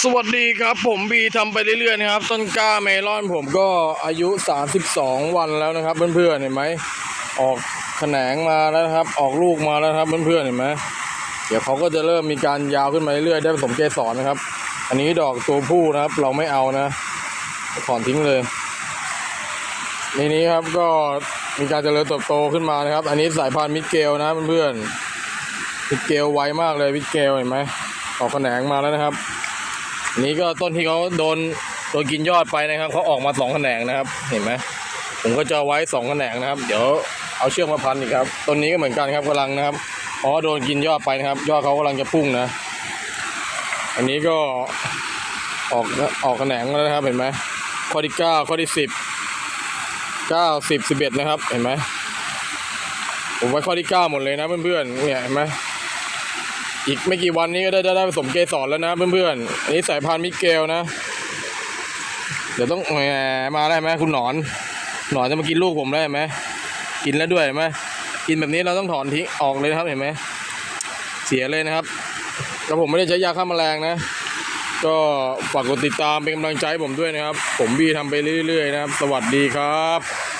สวัสดีครับผมบีทำไปเรื่อยๆนะครับ ต้นกล้าเมลอนผมก็อายุ 32 วันแล้วนะครับ เพื่อนๆเห็นไหมออกแขนงมาแล้วครับ ออกลูกมาแล้วครับเพื่อนๆเห็นไหมเดี๋ยวเขาก็จะเริ่มมีการยาวขึ้นมาเรื่อยๆได้ผสมเกสรนะครับ อันนี้ดอกตัวผู้นะครับ เราไม่เอานะถอนทิ้งเลยในนี้ครับก็มีการเจริญเติบโตขึ้นมานะครับ อันนี้สายพันธุ์มิเกลนะเพื่อนๆมิเกลไวมากเลยมิเกลเห็นไหมออกแขนงมาแล้วนะครับ นนี้ก็ต้นที่เขาโดนโดนกินยอดไปนะครับเขาออกมาสองแขนงนะครับ เห็นไหมผมก็จะไว้สองแขนงนะครับ เดี๋ยวเอาเชือกมาพันอีกครับต้นนี้ก็เหมือนกันครับกำลังนะครับเพราะว่าโดนกินยอดไปนะครับ ยอดเขากำลังจะพุ่งนะ อันนี้ก็ออกออกแขนงแล้วนะครับเห็นไหมข้อที่เก้าข้อที่สิบเก้าสิบสิบเอ็ดนะครับ เห็นไหมผมไว้ข้อที่เก้าหมดเลยนะเพื่อนๆเนี่ยเห็นไหม อีกไม่กี่วันนี้ก็ได้ได้ได้ผสมเกสรแล้วนะเพื่อนๆอันนี้สายพันธุ์มิเกลนะ เดี๋ยวต้องแหมมาได้ไหมคุณหนอน หนอนจะมากินลูกผมได้ไหมกินแล้วด้วยไหมกินแบบนี้เราต้องถอนทิ้งออกเลยนะครับเห็นไหมเสียเลยนะครับแล้วผมไม่ได้ใช้ยาฆ่าแมลงนะ ก็ฝากกดติดตามเป็นกำลังใจผมด้วยนะครับ ผมบีทำไปเรื่อยๆนะครับ สวัสดีครับ